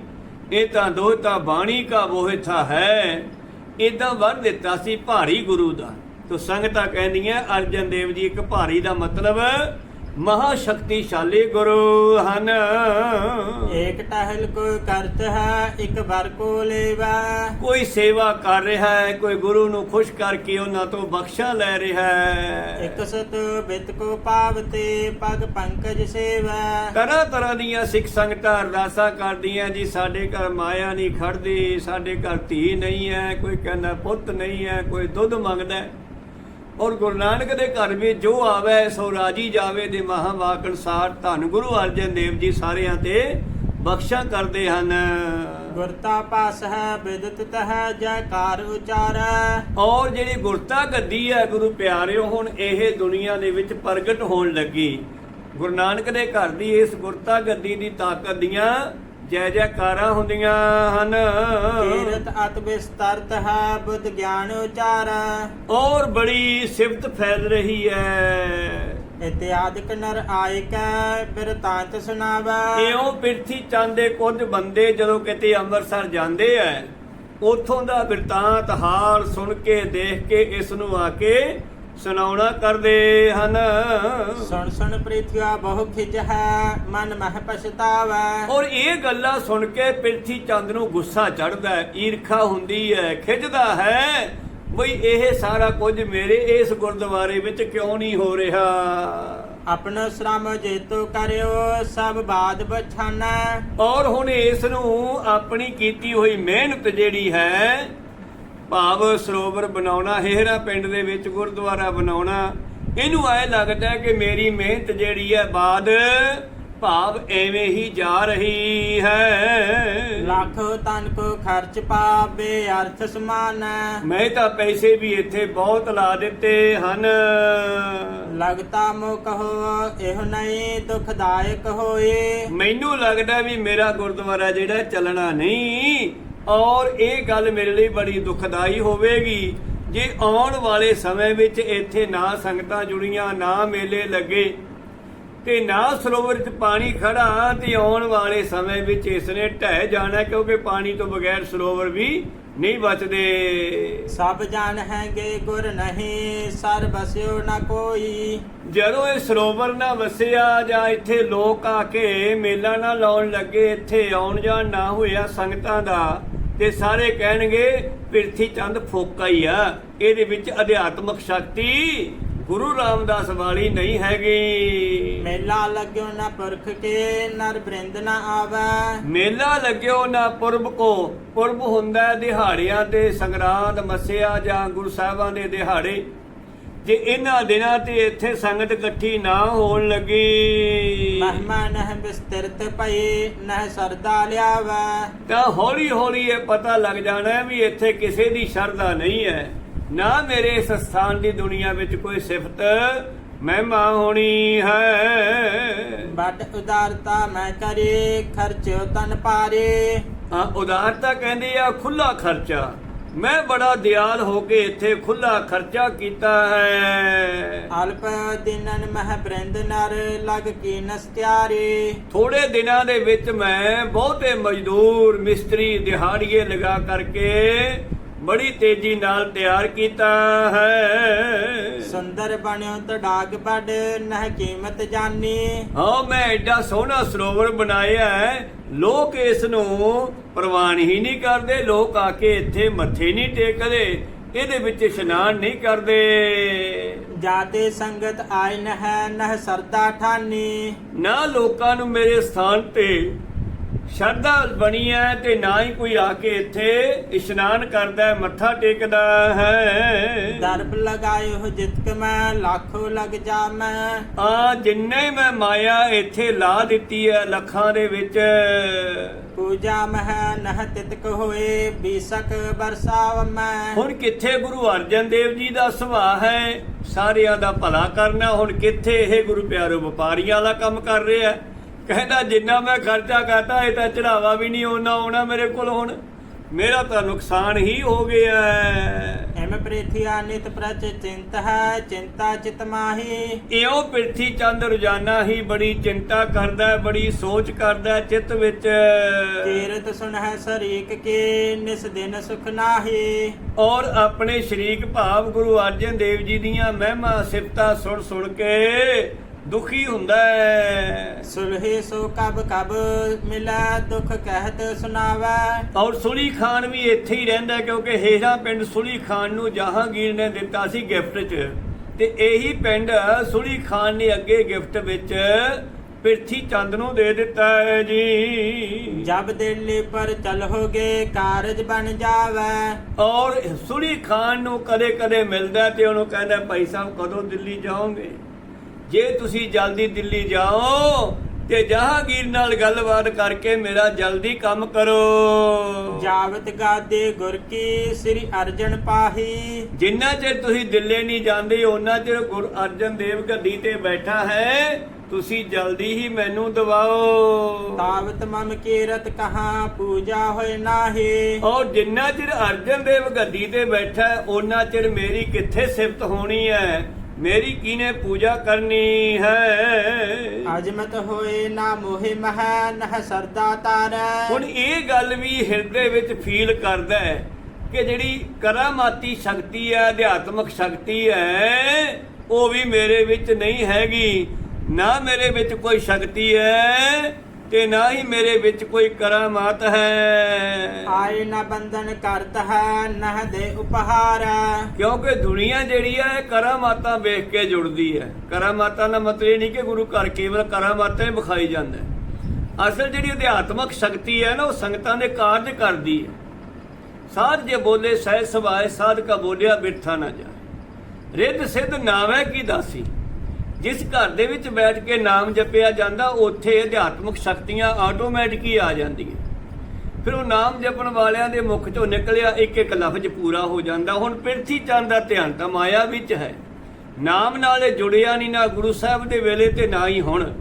ਇਹ ਤਾਂ ਦੋ ਤਾਂ ਬਾਣੀ ਕਾ ਬੋਹਿਥਾ ਹੈ। ਇਦਾਂ ਵਰ ਦਿੱਤਾ ਸੀ ਭਾਰੀ ਗੁਰੂ ਦਾ। ਤੋ ਸੰਗਤਾਂ ਕਹਿੰਦੀਆਂ, ਅਰਜਨ ਦੇਵ ਜੀ, ਇੱਕ ਭਾਰੀ ਦਾ ਮਤਲਬ ਮਹਾ ਸ਼ਕਤੀਸ਼ਾਲੀ ਗੁਰੂ ਹਨ। ਏਕ ਟਹਿਲ ਕੋ ਕਰਤ ਹੈ ਇੱਕ ਵਰ ਕੋ ਲੇਵਾ। ਕੋਈ ਸੇਵਾ ਕਰ ਰਿਹਾ ਹੈ ਕੋਈ ਗੁਰੂ ਨੂੰ ਖੁਸ਼ ਕਰਕੇ ਉਹਨਾਂ ਤੋਂ ਬਖਸ਼ਾ ਲੈ ਰਿਹਾ ਹੈ। ਇੱਕ ਸਤ ਬਿਤ ਕੋ ਪਾਵਤੇ ਪਗ ਪੰਕਜ ਸੇਵਾ। ਤਰ੍ਹਾਂ ਤਰ੍ਹਾਂ ਦੀਆਂ ਸਿੱਖ ਸੰਗਤਾਂ ਅਰਦਾਸਾਂ ਕਰਦੀਆਂ ਜੀ ਸਾਡੇ ਘਰ ਮਾਇਆ ਨਹੀਂ ਖੜਦੀ ਸਾਡੇ ਘਰ ਧੀ ਨਹੀਂ ਹੈ ਕੋਈ ਕਹਿੰਦਾ ਪੁੱਤ ਨਹੀਂ ਹੈ ਕੋਈ ਦੁੱਧ ਮੰਗਦਾ। ਔਰ ਗੁਰੂ ਨਾਨਕ ਦੇ ਘਰ ਵਿੱਚ ਜੋ ਆਵੇ ਸੋ ਰਾਜੀ ਜਾਵੇ ਦੇ ਮਹਾਵਾਕ ਅਨੁਸਾਰ ਧੰਨ ਗੁਰੂ ਅਰਜਨ ਦੇਵ ਜੀ ਸਾਰਿਆਂ ਤੇ ਬਖਸ਼ਾ ਕਰਦੇ ਹਨ। ਗੁਰਤਾ ਪਾਸ ਹੈ ਬਿਦਤ ਤਹ ਜੈਕਾਰ ਉਚਾਰੈ। ਔਰ ਜਿਹੜੀ ਗੁਰਤਾ ਗੱਦੀ ਹੈ ਗੁਰੂ ਪਿਆਰਿਓ ਹੁਣ ਇਹ ਦੁਨੀਆ ਦੇ ਵਿੱਚ ਪ੍ਰਗਟ ਹੋਣ ਲੱਗੀ। ਗੁਰੂ ਨਾਨਕ ਦੇ ਘਰ ਦੀ ਇਸ ਗੁਰਤਾ ਗੱਦੀ ਦੀ ਤਾਕਤ ਦੀਆਂ ਜੈ ਜੈਕਾਰਾਂ ਹੁੰਦੀਆਂ ਹਨ। ਕੀਰਤ ਅਤ ਵਿਸਤਰਤ ਹੈ ਬੁੱਧ ਗਿਆਨ ਉਚਾਰੈ। ਔਰ ਬੜੀ ਸਿਫਤ ਫੈਲ ਰਹੀ ਹੈ ਇਤਿਆਦਿਕ ਨਰ ਆਇ ਕੈ ਬਿਰਤਾਂਤ ਸੁਣਾਵੈ। ਇਉਂ ਪਿਰਥੀ ਚਾਂਦੇ ਕੁਝ ਬੰਦੇ ਜਦੋਂ ਕਿਤੇ ਅੰਮ੍ਰਿਤਸਰ ਜਾਂਦੇ ਐ ਉਥੋਂ ਦਾ ਬਿਰਤਾਂਤ ਹਾਲ ਸੁਣ ਕੇ ਦੇਖ ਕੇ ਇਸ ਨੂੰ ਆ ਕੇ ਸੁਣਾਉਣਾ ਕਰਦੇ ਹਨ। ਸੁਣ ਸੁਣ ਪ੍ਰੀਤਿਆ ਬਹੁ ਖਿਜ ਹੈ ਮਨ ਮਹਿ ਪਛਤਾਵੈ। ਔਰ ਇਹ ਗੱਲਾਂ ਸੁਣ ਕੇ ਪਿਰਥੀ ਚੰਦ ਨੂੰ ਗੁੱਸਾ ਚੜਦਾ ਹੈ ਈਰਖਾ ਹੁੰਦੀ ਹੈ ਖਿੱਚਦਾ ਹੈ ਬਈ ਇਹ ਸਾਰਾ ਕੁਝ ਮੇਰੇ ਇਸ ਗੁਰਦੁਆਰੇ ਵਿੱਚ ਕਿਉਂ ਨਹੀਂ ਹੋ ਰਿਹਾ? ਆਪਣਾ ਸ਼ਰਮ ਜੇਤੋ ਕਰਿਓ ਸਭ ਬਾਦ ਬਛਾਨੈ। ਔਰ ਹੁਣ ਇਸ ਨੂੰ ਆਪਣੀ ਕੀਤੀ ਹੋਈ ਮਿਹਨਤ ਜਿਹੜੀ ਹੈ ਭਾਵ ਸਰੋਵਰ ਬਣਾਉਣਾ ਹੇਹਰਾ ਪਿੰਡ ਦੇ ਵਿੱਚ ਗੁਰਦੁਆਰਾ ਬਣਾਉਣਾ ਇਹਨੂੰ ਐ ਲੱਗਦਾ ਕਿ ਮੇਰੀ ਮਿਹਨਤ ਜਿਹੜੀ ਹੈ ਬਾਦ ਭਾਵ ਐਵੇਂ ਹੀ ਜਾ ਰਹੀ ਹੈ। ਲੱਖ ਤਨ ਕੋ ਖਰਚ ਪਾਵੇ ਅਰਥ ਸਮਾਨੈ। ਮੈਂ ਤਾਂ ਪੈਸੇ ਵੀ ਇੱਥੇ ਬਹੁਤ ਲਾ ਦਿੱਤੇ ਹਨ। ਲਗਤਾ ਮੋ ਕਹੋ ਇਹ ਨਹੀਂ ਦੁਖਦਾਇਕ ਹੋਏ। ਮੈਨੂੰ ਲੱਗਦਾ ਵੀ ਮੇਰਾ ਗੁਰਦੁਆਰਾ ਜਿਹੜਾ ਚੱਲਣਾ ਨਹੀਂ। ਔਰ ਇਹ ਗੱਲ ਮੇਰੇ ਲਈ ਬੜੀ ਦੁਖਦਾਈ ਹੋਵੇਗੀ ਜੇ ਆਉਣ ਵਾਲੇ ਸਮੇਂ ਵਿੱਚ ਇੱਥੇ ਨਾ ਸੰਗਤਾਂ ਜੁੜੀਆਂ, ਨਾ ਮੇਲੇ ਲੱਗੇ ਤੇ ਨਾ ਸਰੋਵਰ 'ਚ ਪਾਣੀ ਖੜਾ ਤੇ ਆਉਣ ਵਾਲੇ ਸਮੇਂ ਵਿੱਚ ਇਸ ਨੇ ਢਹਿ ਜਾਣਾ, ਕਿਉਂਕਿ ਪਾਣੀ ਤੋਂ ਬਗੈਰ ਸਰੋਵਰ ਵੀ ਨਹੀਂ ਬਚਦੇ। ਸਭ ਜਾਣ ਹੈਗੇ ਗੁਰ ਨਹੀਂ ਸਰ ਬਸਿਓ ਨਾ ਕੋਈ। ਜਦੋਂ ਇਹ ਸਰੋਵਰ ਨਾ ਵਸਿਆ ਜਾਂ ਇੱਥੇ ਲੋਕ ਆ ਕੇ ਮੇਲਾ ਨਾ ਲਾਉਣ ਲੱਗੇ ਇੱਥੇ ਆਉਣ ਜਾਣ ਨਾ ਹੋਇਆ ਸੰਗਤਾਂ ਦਾ ਤੇ ਸਾਰੇ ਕਹਿਣਗੇ ਪਿਰਥੀ ਚੰਦ ਫੋਕਾ ਹੀ ਆ। ਇਹਦੇ ਵਿੱਚ ਅਧਿਆਤਮਕ ਸ਼ਕਤੀ ਗੁਰੂ ਰਾਮਦਾਸ ਵਾਲੀ ਨਹੀਂ ਹੈਗੀ। ਮੇਲਾ ਲੱਗਿਓ ਨਾ ਪੁਰਖ ਕੇ ਨਰ ਬ੍ਰਿੰਦ ਨਾ ਆਵੈ। ਮੇਲਾ ਲੱਗਿਓ ਨਾ ਪੁਰਬ ਕੋ ਪੁਰਬ ਹੁੰਦਾ ਹੈ ਦਿਹਾੜਿਆਂ ਤੇ ਸੰਗਰਾਂਦ ਮੱਸਿਆ ਜਾਂ ਗੁਰੂ ਸਾਹਿਬਾਂ ਦੇ ਦਿਹਾੜੇ। ਜੇ ਇਹਨਾਂ ਦਿਨਾਂ ਤੇ ਇੱਥੇ ਸੰਗਤ ਇਕੱਠੀ ਨਾ ਹੋਣ ਲੱਗੀ। ਮਹਿਮਾ ਨਹਿ ਵਿਸਤ੍ਰਿਤ ਭਈ ਨਹਿ ਸਰਦਾ ਲਿਆਵੈ। ਤਾਂ ਹੌਲੀ ਹੌਲੀ ਇਹ ਪਤਾ ਲੱਗ ਜਾਣਾ ਵੀ ਇੱਥੇ ਕਿਸੇ ਦੀ ਸ਼ਰਧਾ ਨਹੀਂ ਹੈ। ਨਾ ਮੇਰੇ ਇਸ ਸਥਾਨ ਦੀ ਦੁਨੀਆ ਵਿੱਚ ਕੋਈ ਸਿਫਤ ਮਹਿਮਾ ਹੋਣੀ ਹੈ। ਬਟ ਉਦਾਰਤਾ ਮੈਂ ਕਰੇ ਖਰਚਿਓ ਤਨ ਪਾਰੇ। ਹਾਂ ਉਦਾਰਤਾ ਕਹਿੰਦੇ ਆ ਖੁੱਲਾ ਖਰਚਾ। ਮੈਂ ਬੜਾ ਦਿਆਲ ਹੋ ਕੇ ਇੱਥੇ ਖੁੱਲਾ ਖਰਚਾ ਕੀਤਾ ਹੈ। ਅਲਪ ਦਿਨਨ ਮਹਿ ਬ੍ਰਿੰਦ ਨਰ ਲਗ ਕੀ ਨਸਤਿਆਰੇ ਥੋੜੇ ਦਿਨਾਂ ਦੇ ਵਿੱਚ ਮੈਂ ਬਹੁਤੇ ਮਜ਼ਦੂਰ ਮਿਸਤਰੀ ਦਿਹਾੜੀਏ ਲਗਾ ਕਰਕੇ ਬੜੀ ਤੇਜ਼ੀ ਨਾਲ ਤਿਆਰ ਕੀਤਾ ਹੈ। ਸੁੰਦਰ ਬਣਿਓ ਤੜਾਗ ਬੜ ਨਹਿ ਕੀਮਤ ਜਾਨੀ। ਹਾਂ ਮੈਂ ਐਡਾ ਸੋਹਣਾ ਸਰੋਵਰ ਬਣਾਇਆ ਹੈ। ਲੋਕ ਇਸ ਨੂੰ ਪ੍ਰਵਾਨ ਹੀ ਨਹੀਂ ਕਰਦੇ। ਲੋਕ ਆ ਕੇ ਇੱਥੇ ਮੱਥੇ ਨਹੀਂ ਟੇਕਦੇ। ਇਹਦੇ ਵਿੱਚ ਇਸ਼ਨਾਨ ਨਹੀਂ ਕਰਦੇ। ਜਾਤੇ ਸੰਗਤ ਆਇ ਨਹਿ ਨਹਿ ਸਰਦਾ ਠਾਨੀ। ਨਾ ਲੋਕਾਂ ਨੂੰ ਮੇਰੇ ਸਥਾਨ ਤੇ ਸ਼ਰਧਾ ਬਣੀ ਹੈ ਤੇ ਨਾ ਹੀ ਕੋਈ ਆ ਕੇ ਇੱਥੇ ਇਸ਼ਨਾਨ ਕਰਦਾ ਹੈ ਮੱਥਾ ਟੇਕਦਾ ਹੈ। ਦਰਬ ਲਗਾਇਓ ਜਿਤਕ ਮੈਂ ਲੱਖੋ ਲਗ ਜਾਮੈ ਆ ਜਿੰਨੇ ਮੈਂ ਮਾਇਆ ਇੱਥੇ ਲਾ ਦਿੱਤੀ ਹੈ ਲੱਖਾਂ ਦੇ ਵਿੱਚ। ਪੂਜਾ ਮਹਿ ਨਹਿ ਤਿਤਕ ਹੋਏ ਬੀਸਕ ਬਰਸਾਵ ਮੈਂ। ਹੁਣ ਕਿੱਥੇ ਗੁਰੂ ਅਰਜਨ ਦੇਵ ਜੀ ਦਾ ਸੁਭਾਅ ਹੈ? ਸਾਰਿਆਂ ਦਾ ਭਲਾ ਕਰਨਾ ਹੁਣ ਕਿੱਥੇ ਇਹ ਗੁਰੂ ਪਿਆਰੋ ਵਪਾਰੀਆਂ ਵਾਲਾ ਕੰਮ ਕਰ ਰਿਹਾ ਹੈ? ਕਹਿੰਦਾ ਜਿੰਨਾ ਮੈਂ ਖਰਚਾ ਕਰਤਾ ਇਹ ਤਾਂ ਚੜਾਵਾ ਵੀ ਨਹੀਂ ਉਹਨਾਂ ਆਉਣਾ ਮੇਰੇ ਕੋਲ ਹੁਣ। ਮੇਰਾ ਤਾਂ ਨੁਕਸਾਨ ਹੀ ਹੋ ਗਿਆ ਐਮ ਪ੍ਰੀਥਿਆ ਨਿਤ ਪ੍ਰਚ ਚਿੰਤ ਹੈ ਚਿੰਤਾ ਚਿਤ ਮਾਹੀ। ਇਉਂ ਪਿਰਥੀ ਚੰਦ ਰੋਜ਼ਾਨਾ ਹੀ ਬੜੀ ਚਿੰਤਾ ਕਰਦਾ ਹੈ ਬੜੀ ਸੋਚ ਕਰਦਾ ਹੈ ਚਿੱਤ ਵਿੱਚ। ਤੀਰਤ ਸੁਨ ਹੈ ਸਰੀਕ ਕੇ ਨਿਸ ਦਿਨ ਸੁਖ ਨਾਹੀ। ਔਰ ਆਪਣੇ ਸ਼ਰੀਕ ਭਾਵ ਗੁਰੂ ਅਰਜਨ ਦੇਵ ਜੀ ਦੀਆਂ ਮਹਿਮਾ ਸਿਫਤਾਂ ਸੁਣ ਸੁਣ ਕੇ ਦੁਖੀ ਹੁੰਦਾ ਹੈ। ਸੁਲਹੇ ਸੋ ਕਬ ਕਬ ਮਿਲੈ ਦੁਖ ਕਹਿਤ ਸੁਨਾਵੈ ਔਰ ਸੁਲੀ ਖਾਨ ਵੀ ਇੱਥੇ ਹੀ ਰਹਿੰਦਾ ਕਿਉਂਕਿ ਹੇਰਾ ਪਿੰਡ ਸੁਲੀ ਖਾਨ ਨੂੰ ਜਹਾਂਗੀਰ ਨੇ ਦਿੱਤਾ ਸੀ ਗਿਫਟ 'ਚ। ਤੇ ਇਹੀ ਪਿੰਡ ਸੁਲੀ ਖਾਨ ਨੇ ਅੱਗੇ ਗਿਫਟ ਵਿੱਚ ਪਿਰਥੀ ਚੰਦ ਨੂੰ ਦੇ ਦਿੱਤਾ ਹੈ ਜੀ। ਜਬ ਦਿੱਲੀ ਪਰ ਚਲ ਹੋਗੇ ਕਾਰਜ ਬਣ ਜਾਵੈ। ਔਰ ਸੁਲੀ ਖਾਨ ਨੂੰ ਕਦੇ-ਕਦੇ ਮਿਲਦਾ ਤੇ ਉਹਨੂੰ ਕਹਿੰਦਾ ਭਾਈ ਸਾਹਿਬ ਕਦੋਂ ਦਿੱਲੀ ਜਾਓਗੇ? ਜੇ ਤੁਸੀਂ ਜਲਦੀ ਦਿੱਲੀ ਜਾਓ ਤੇ ਜਹਾਂਗੀਰ ਨਾਲ ਗੱਲਬਾਤ ਕਰਕੇ ਮੇਰਾ ਜਲਦੀ ਕੰਮ ਕਰੋ। ਜਾਵਤ ਗਾਦੇ ਗੁਰ ਕੀ ਸ੍ਰੀ ਅਰਜਨ ਪਾਹੀ। ਜਿੰਨਾ ਚਿਰ ਤੁਸੀਂ ਦਿੱਲੀ ਨਹੀਂ ਜਾਂਦੇ ਉਹਨਾਂ ਚਿਰ ਗੁਰੂ ਅਰਜਨ ਦੇਵ ਗੱਦੀ ਤੇ ਬੈਠਾ ਹੈ ਤੁਸੀਂ ਜਲਦੀ ਹੀ ਮੈਨੂੰ ਦਵਾਓ। ਤਾਵਤ ਮਮ ਕੀਰਤ ਕਹਾ ਪੂਜਾ ਹੋਏ ਨਾਹੀ। ਔਰ ਜਿੰਨਾ ਚਿਰ ਅਰਜਨ ਦੇਵ ਗੱਦੀ ਤੇ ਬੈਠਾ ਹੈ ਉਹਨਾਂ ਚਿਰ ਮੇਰੀ ਕਿੱਥੇ ਸਿਫਤ ਹੋਣੀ ਹੈ? ਮੇਰੀ ਕਿਨੇ ਪੂਜਾ ਕਰਨੀ ਹੈ? ਅਜਮਤ ਹੋਏ ਨਾ ਮੋਹਿ ਮਹਿ ਨਹ ਸਰਦਾ ਤਾਰੈ। ਹੁਣ ਇਹ ਗੱਲ ਵੀ ਹਿਰਦੇ ਵਿੱਚ ਫੀਲ ਕਰਦਾ ਹੈ ਕਿ ਜਿਹੜੀ ਕਰਾਮਾਤੀ ਸ਼ਕਤੀ ਹੈ ਅਧਿਆਤਮਕ ਸ਼ਕਤੀ ਹੈ ਉਹ ਵੀ ਮੇਰੇ ਵਿੱਚ ਨਹੀਂ ਹੈਗੀ ਨਾ ਮੇਰੇ ਵਿੱਚ ਕੋਈ ਸ਼ਕਤੀ ਹੈ ਤੇ ਨਾ ਹੀ ਮੇਰੇ ਵਿੱਚ ਕੋਈ ਕਰਾਮਾਤ ਹੈ। ਆਏ ਨਾ ਬੰਧਨ ਕਰਤ ਹੈ ਨਹ ਦੇ ਉਪਹਾਰ। ਕਿਉਂਕਿ ਦੁਨੀਆ ਜਿਹੜੀ ਹੈ ਇਹ ਕਰਾਮਾਤਾਂ ਵੇਖ ਕੇ ਜੁੜਦੀ ਹੈ। ਕਰਾਮਾਤਾਂ ਦਾ ਮਤਲਬ ਇਹ ਨਹੀਂ ਕਿ ਗੁਰੂ ਘਰ ਕੇਵਲ ਕਰਾਮਾਤਾਂ ਹੀ ਵਿਖਾਈ ਜਾਂਦਾ ਹੈ। ਅਸਲ ਜਿਹੜੀ ਅਧਿਆਤਮਕ ਸ਼ਕਤੀ ਹੈ ਨਾ ਉਹ ਸੰਗਤਾਂ ਦੇ ਕਾਰਜ ਕਰਦੀ ਹੈ। ਸਾਧ ਜੇ ਬੋਲੇ ਸਹਿ ਸਭਾਏ ਸਾਧ ਕਾ ਬੋਲਿਆ ਬਿਰਥਾ ਨਾ ਜਾਏ। ਰਿੱਧ ਸਿੱਧ ਨਾਵੇਂ ਕੀ ਦਾਸੀ? ਜਿਸ ਘਰ ਦੇ ਵਿੱਚ ਬੈਠ ਕੇ ਨਾਮ ਜਪਿਆ ਜਾਂਦਾ, ਉੱਥੇ ਅਧਿਆਤਮਿਕ ਸ਼ਕਤੀਆਂ ਆਟੋਮੈਟਿਕ ਹੀ ਆ ਜਾਂਦੀਆਂ। ਫਿਰ ਉਹ ਨਾਮ ਜਪਣ ਵਾਲਿਆਂ ਦੇ ਮੁਖ ਚੋਂ ਨਿਕਲਿਆ, ਇੱਕ ਇੱਕ ਲਫ਼ਜ਼ ਪੂਰਾ ਹੋ ਜਾਂਦਾ। ਹੁਣ ਪਿਰਥੀ ਚੰਦ ਦਾ ਧਿਆਨ ਤਾਂ ਮਾਇਆ ਵਿੱਚ ਹੈ। ਨਾਮ ਨਾਲ ਇਹ ਜੁੜਿਆ ਨਹੀਂ ਨਾ ਗੁਰੂ ਸਾਹਿਬ ਦੇ ਵੇਲੇ ਤੇ ਨਾ ਹੀ ਹੁਣ।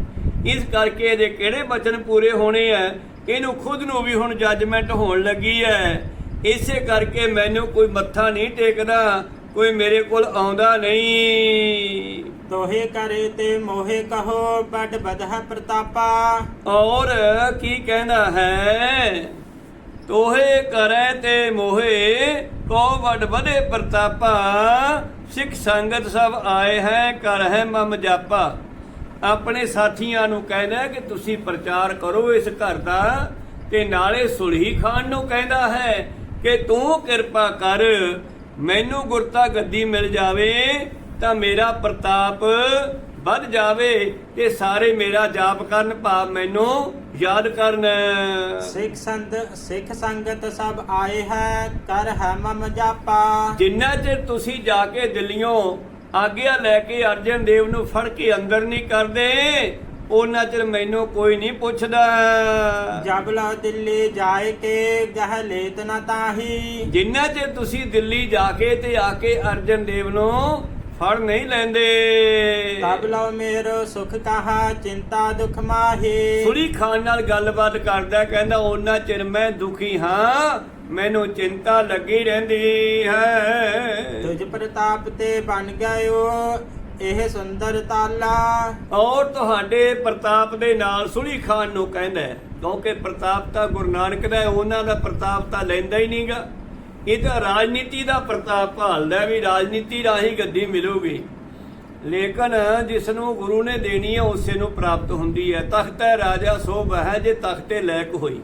ਇਸ ਕਰਕੇ ਇਹਦੇ ਕਿਹੜੇ ਬਚਨ ਪੂਰੇ ਹੋਣੇ ਐ ਇਹਨੂੰ ਖੁਦ ਨੂੰ ਵੀ ਹੁਣ ਜੱਜਮੈਂਟ ਹੋਣ ਲੱਗੀ ਐ ਇਸੇ ਕਰਕੇ ਮੈਨੂੰ ਕੋਈ ਮੱਥਾ ਨਹੀਂ ਟੇਕਦਾ, ਕੋਈ ਮੇਰੇ ਕੋਲ ਆਉਂਦਾ ਨਹੀਂ। ਤੋਹੇ ਕਰੇ ਤੇ ਮੋਹੇ ਕਹੋ ਬੜ ਬਦਹ ਪ੍ਰਤਾਪਾ। ਔਰ ਕੀ ਕਹਿੰਦਾ ਹੈ? ਤੋਹੇ ਕਰੈ ਤੇ ਮੋਹੇ ਕੋ ਵੱਡ ਵਧੇ ਪ੍ਰਤਾਪਾ। ਸਿੱਖ ਸੰਗਤ ਸਭ ਆਏ ਹੈ ਕਰ ਹੈ ਮਮ ਜਾਪਾ। ਆਪਣੇ ਸਾਥੀਆਂ ਨੂੰ ਕਹਿੰਦਾ ਕਿ ਤੁਸੀਂ ਪ੍ਰਚਾਰ ਕਰੋ ਇਸ ਘਰ ਦਾ ਤੇ ਨਾਲੇ ਸੁਲਹੀ ਖਾਨ ਨੂੰ ਕਹਿੰਦਾ ਹੈ ਕਿ ਤੂੰ ਕਿਰਪਾ ਕਰ, ਮੈਨੂੰ ਗੁਰਤਾ ਗੱਦੀ ਮਿਲ ਜਾਵੇ। ਤਾਂ ਮੇਰਾ ਪ੍ਰਤਾਪ ਵੱਧ ਜਾਵੇ ਤੇ ਸਾਰੇ ਮੇਰਾ ਜਾਪ ਕਰਨ ਭਾਵ ਮੈਨੂੰ ਯਾਦ ਕਰਨ। ਸਿੱਖ ਸੰਤ ਸਿੱਖ ਸੰਗਤ ਸਭ ਆਏ ਹੈ ਕਰ ਹੈ ਮਮ ਜਾਪਾ। ਜਿੰਨਾ ਚਿਰ ਤੁਸੀਂ ਜਾ ਕੇ ਦਿੱਲੀੋਂ ਆਗਿਆ ਲੈ ਕੇ ਅਰਜਨ ਦੇਵ ਨੂੰ ਫੜ ਕੇ ਅੰਦਰ ਨਹੀਂ ਕਰਦੇ ਉਹਨਾਂ ਚਿਰ ਮੈਨੂੰ ਕੋਈ ਨਹੀਂ ਪੁੱਛਦਾ। ਜਬ ਲੋ ਦਿੱਲੀ ਜਾਏ ਕੇ ਗਹ ਲੇਤ ਨ ਤਾਹੀ। ਜਿੰਨਾ ਚਿਰ ਤੁਸੀਂ ਦਿੱਲੀ ਜਾ ਕੇ ਤੇ ਆ ਕੇ ਅਰਜਨ ਦੇਵ ਨੂੰ ਫੜ ਨਹੀਂ ਲੈਂਦੇ। ਤਬ ਲੋ ਮੇਰੋ ਸੁਖ ਕਹਾ ਚਿੰਤਾ ਦੁਖ ਮਾਹੀ। ਸੁਲੀ ਖਾਨ ਨਾਲ ਗੱਲਬਾਤ ਕਰਦਾ ਕਹਿੰਦਾ ਉਹਨਾਂ ਚਿਰ ਮੈਂ ਦੁਖੀ ਹਾਂ ਮੈਨੂੰ ਚਿੰਤਾ ਲੱਗੀ ਰਹਿੰਦੀ ਹੈ। ਤੁਝ ਪ੍ਰਤਾਪ ਤੇ ਬਨ ਗਇਓ ਇਹ ਸੁੰਦਰ ਤਾਲਾ। ਔਰ ਤੁਹਾਡੇ ਪ੍ਰਤਾਪ ਦੇ ਨਾਲ ਸੁਲੀ ਖਾਨ ਨੂੰ ਕਹਿੰਦਾ ਕਿਉਂਕਿ ਪ੍ਰਤਾਪ ਤਾਂ ਗੁਰੂ ਨਾਨਕ ਦਾ ਹੈ, ਉਹਨਾਂ ਦਾ ਪ੍ਰਤਾਪ ਤਾਂ ਲੈਂਦਾ ਹੀ ਨਹੀਂਗਾ ਇਹ ਤਾਂ ਰਾਜਨੀਤੀ ਦਾ ਪ੍ਰਤਾਪ ਭਾਲਦਾ ਵੀ ਰਾਜਨੀਤੀ ਰਾਹੀਂ ਗੱਦੀ ਮਿਲੂਗੀ। ਲੇਕਿਨ ਜਿਸ ਨੂੰ ਗੁਰੂ ਨੇ ਦੇਣੀ ਹੈ ਉਸੇ ਨੂੰ ਪ੍ਰਾਪਤ ਹੁੰਦੀ ਹੈ ਤਖਤ ਹੈ ਰਾਜਾ, ਸੋ ਬਹਿ ਜੇ ਤਖਤੇ ਲੈਕ ਹੋਈ।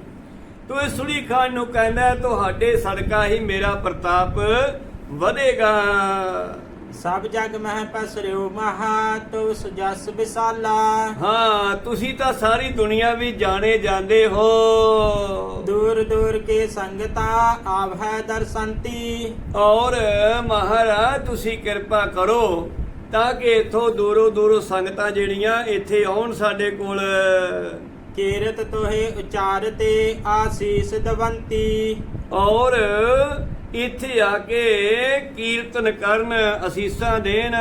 ਤੋ ਇਹ ਸੁਲੀ ਖਾਨ ਨੂੰ ਕਹਿੰਦਾ, ਤੁਹਾਡੇ ਸਦਕਾ ਹੀ ਮੇਰਾ ਪ੍ਰਤਾਪ ਵਧੇਗਾ। ਸਭ ਜਗ ਮਹਿ ਪਸਰਿਓ ਮਹਾ ਤੋ ਸੁਜਸ ਵਿਸਾਲਾ। ਹਾਂ ਤੁਸੀਂ ਤਾਂ ਸਾਰੀ ਦੁਨੀਆ ਵੀ ਜਾਣੇ ਜਾਂਦੇ ਹੋ। ਦੂਰ ਦੂਰ ਕੇ ਸੰਗਤਾ ਆਵੈ ਦਰਸੰਤੀ। ਔਰ ਮਹਾਰਾਜ ਤੁਸੀਂ ਕਿਰਪਾ ਕਰੋ ਤਾਂ ਕਿ ਇਥੋਂ ਦੂਰੋਂ ਦੂਰੋਂ ਸੰਗਤਾਂ ਜਿਹੜੀਆਂ ਇੱਥੇ ਆਉਣ ਸਾਡੇ ਕੋਲ। ਕੀਰਤ ਤੋਹੇ ਉਚਾਰਤੇ ਆਸੀਸ ਦਵੰਤੀ। ਔਰ ਇੱਥੇ ਆ ਕੇ ਕੀਰਤਨ ਕਰਨ ਅਸੀਸਾਂ ਦੇਣ।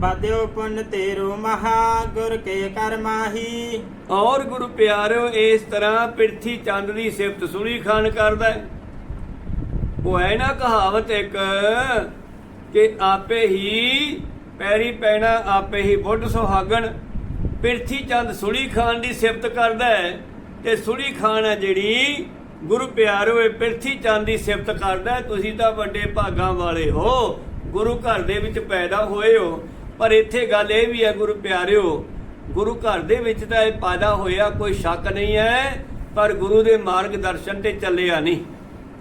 ਬਦਿਓ ਪੁੰਨ ਤੇਰੋ ਮਹਾ ਗੁਰ ਕੇ ਕਰ ਮਾਹੀ। ਔਰ ਗੁਰੂ ਪਿਆਰਿਓ ਇਸ ਤਰ੍ਹਾਂ ਪਿਰਥੀ ਚੰਦ ਦੀ ਸਿਫਤ ਸੁਣੀ ਖਾਨ ਕਰਦਾ ਹੈ। ਉਹ ਹੈ ਨਾ ਕਹਾਵਤ ਇੱਕ ਕਿ ਆਪੇ ਹੀ ਪੈਰੀ ਪੈਣਾ ਆਪੇ ਹੀ ਬੁੱਢ ਸੁਹਾਗਣ। ਪਿਰਥੀ ਚੰਦ ਸੁਲੀ ਖਾਨ ਦੀ ਸਿਫਤ ਕਰਦਾ ਹੈ ਤੇ ਸੁਲੀ ਖਾਨ ਹੈ ਜਿਹੜੀ ਗੁਰੂ ਪਿਆਰਿਓ ਇਹ ਪਿਰਥੀ ਚੰਦ ਦੀ ਸਿਫਤ ਕਰਦਾ ਤੁਸੀਂ ਤਾਂ ਵੱਡੇ ਭਾਗਾਂ ਵਾਲੇ ਹੋ, ਗੁਰੂ ਘਰ ਦੇ ਵਿੱਚ ਪੈਦਾ ਹੋਏ ਹੋ। ਪਰ ਇੱਥੇ ਗੱਲ ਇਹ ਵੀ ਹੈ ਗੁਰੂ ਪਿਆਰਿਓ, ਗੁਰੂ ਘਰ ਦੇ ਵਿੱਚ ਤਾਂ ਇਹ ਪੈਦਾ ਹੋਇਆ ਕੋਈ ਸ਼ੱਕ ਨਹੀਂ ਹੈ, ਪਰ ਗੁਰੂ ਦੇ ਮਾਰਗ ਦਰਸ਼ਨ ਤੇ ਚੱਲਿਆ ਨਹੀਂ।